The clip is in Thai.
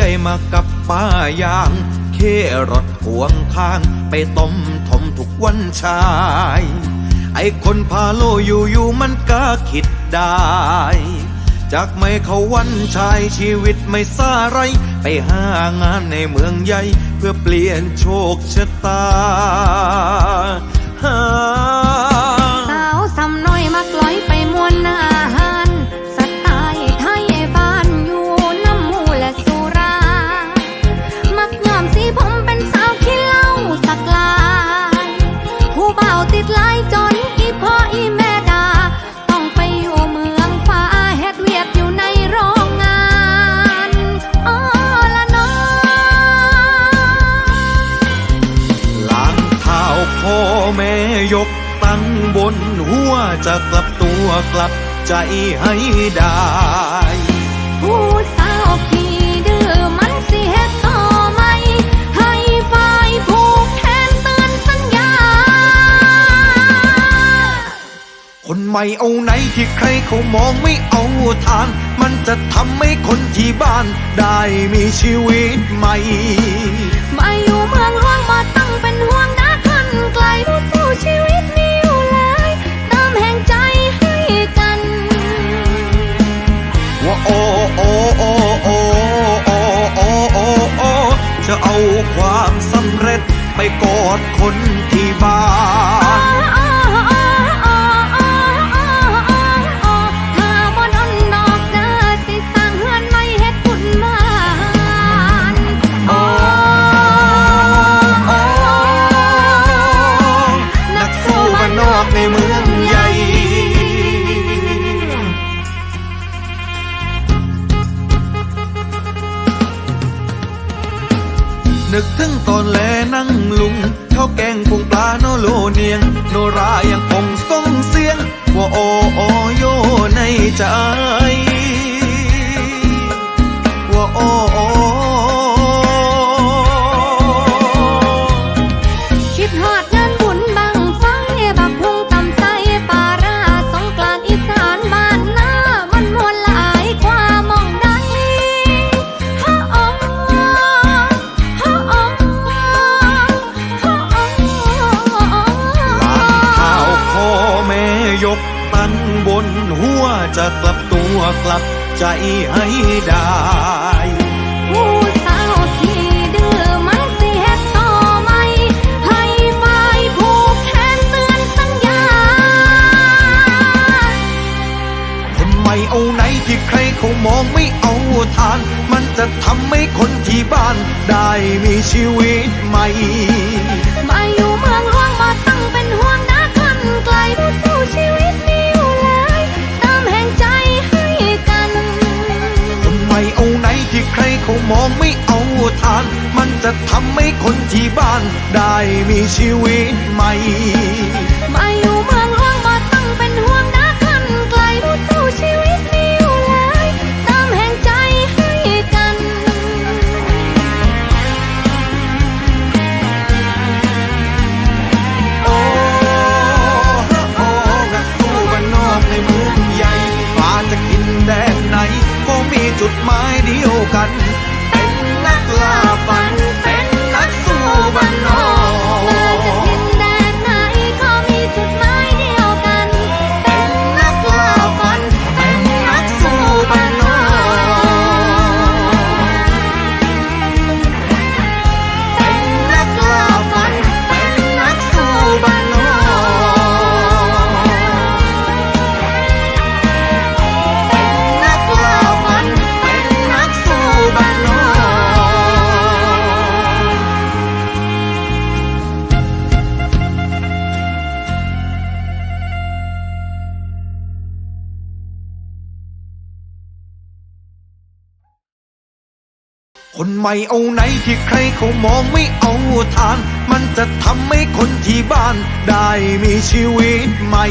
ใหญ่มากับป้ายาง เครถพวงข้าง ไปต้มถมทุกวันชาย ไอคนพาโลอยู่อยู่ๆมันก็คิดได้ จากไม่เขาวันชายชีวิตไม่ซาไร ไปหางานในเมืองใหญ่ เพื่อเปลี่ยนโชคชะตา ยกตั้งบนหัวจะกลับตัวกลับใจให้ได้ผู้สาวขี้ดื้อมันสิเฮ็ดต่อไหม ให้ฝ่ายผูกแขนเตือนสัญญา คนใหม่เอาไหนที่ใครเขามองไม่เอาทาน มันจะทำให้คนที่บ้านได้มีชีวิตใหม่ มาอยู่เมืองห้องมา ชีวิตมีอยู่หลายเติมแห่งใจให้กัน ว่าโอ้โอ้โอ้โอ้โอ้โอ้โอ้โอ้จะเอาความสำเร็จไปกอดคนที่บ้าน ตอนแลนั่งลุงข้าวแกงพุงปลาโนโลเนียง โนรายังคงส่งเสียงว่าโอโอโยในใจ ยกตั้งบนหัวจะกลับตัวกลับใจให้ได้ผู้สาวขี้ดื้อมันสิเฮ็ดต่อไหมให้ฝ่ายผูกแขนเตือนสัญญาคนใหม่เอาไหนที่ใครเขามองไม่เอาทาน มันจะทำให้คนที่บ้านได้มีชีวิตใหม่ ที่ใครเขามองไม่เอาทาน มันจะทำให้คนที่บ้านได้มีชีวิตใหม่ คนใหม่เอาไหนที่ใครเขามองไม่เอาทาน มันจะทำให้คนที่บ้านได้มีชีวิตใหม่